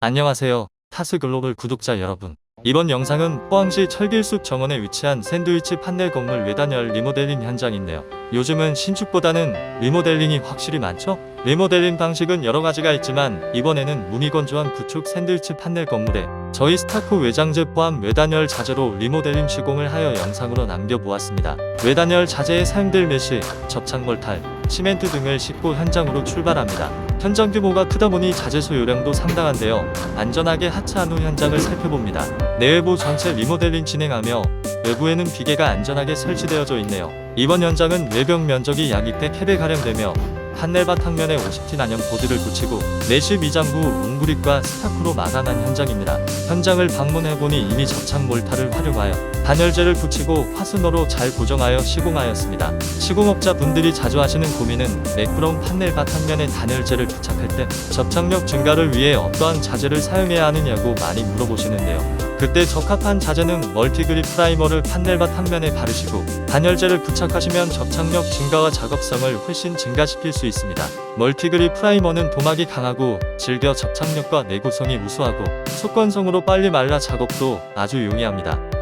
안녕하세요. 타스 글로벌 구독자 여러분. 이번 영상은 포항시 철길숲 정원에 위치한 샌드위치 판넬 건물 외단열 리모델링 현장인데요. 요즘은 신축보다는 리모델링이 확실히 많죠? 리모델링 방식은 여러 가지가 있지만 이번에는 무미건조한 구축 샌드위치 판넬 건물에 저희 스타코 외장재 포함 외단열 자재로 리모델링 시공을 하여 영상으로 남겨보았습니다. 외단열 자재에 사용될 메시, 접착 몰탈, 시멘트 등을 싣고 현장으로 출발합니다. 현장 규모가 크다 보니 자재 소요량도 상당한데요. 안전하게 하차한 후 현장을 살펴봅니다. 내외부 전체 리모델링 진행하며 외부에는 비계가 안전하게 설치되어져 있네요. 이번 현장은 외벽 면적이 약 200해배가량 되며 판넬 바탕면에 50티 난형 보드를 붙이고 내시 미장부, 웅그립과 스타크로 마감한 현장입니다. 현장을 방문해보니 이미 접착 몰타를 활용하여 단열재를 붙이고 화순으로 잘 고정하여 시공하였습니다. 시공업자 분들이 자주 하시는 고민은 매끄러운 판넬 바탕면에 단열재를 부착할 때 접착력 증가를 위해 어떠한 자재를 사용해야 하느냐고 많이 물어보시는데요. 그때 적합한 자재는 멀티그립 프라이머를 판넬 바탕면에 바르시고 단열재를 부착하시면 접착력 증가와 작업성을 훨씬 증가시킬 수 있습니다. 멀티그립 프라이머는 도막이 강하고 질겨 접착력과 내구성이 우수하고 속건성으로 빨리 말라 작업도 아주 용이합니다.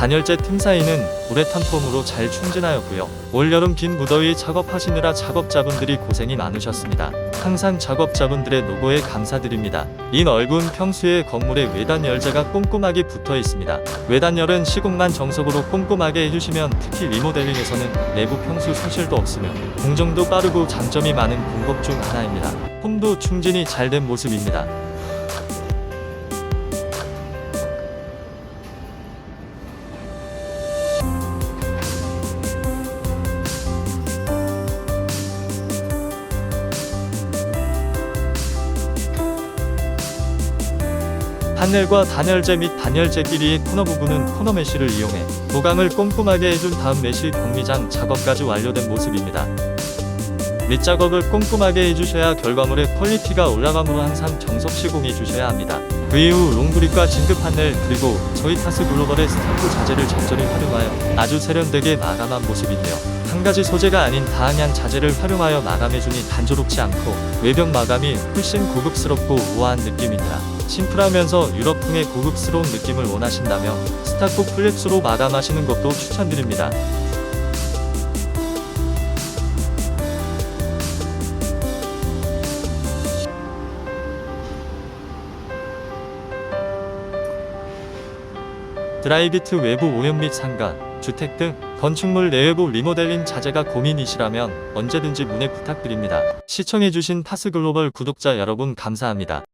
단열재 틈 사이는 우레탄 폼으로 잘 충진하였고요. 올여름 긴 무더위 작업하시느라 작업자분들이 고생이 많으셨습니다. 항상 작업자분들의 노고에 감사드립니다. 이 넓은 평수의 건물에 외단 열재가 꼼꼼하게 붙어 있습니다. 외단열은 시공만 정석으로 꼼꼼하게 해주시면 특히 리모델링에서는 내부 평수 소실도 없으며 공정도 빠르고 장점이 많은 공법 중 하나입니다. 폼도 충진이 잘 된 모습입니다. 판넬과 단열재 및 단열재 끼리의 코너 부분은 코너 메쉬를 이용해 보강을 꼼꼼하게 해준 다음 메쉬 병리장 작업까지 완료된 모습입니다. 밑작업을 꼼꼼하게 해주셔야 결과물의 퀄리티가 올라가므로 항상 정석 시 공해 주셔야 합니다. 그 이후 롱그립과 진급 판넬 그리고 저희 타스 글로벌의 스타프 자재를 적절히 활용하여 아주 세련되게 마감한 모습인데요. 한 가지 소재가 아닌 다양한 자재를 활용하여 마감해주니 단조롭지 않고 외벽 마감이 훨씬 고급스럽고 우아한 느낌입니다. 심플하면서 유럽풍의 고급스러운 느낌을 원하신다면 스타코 플랩스로 마감하시는 것도 추천드립니다. 드라이비트 외부 오염 및 상가, 주택 등 건축물 내외부 리모델링 자재가 고민이시라면 언제든지 문의 부탁드립니다. 시청해주신 타스글로벌 구독자 여러분 감사합니다.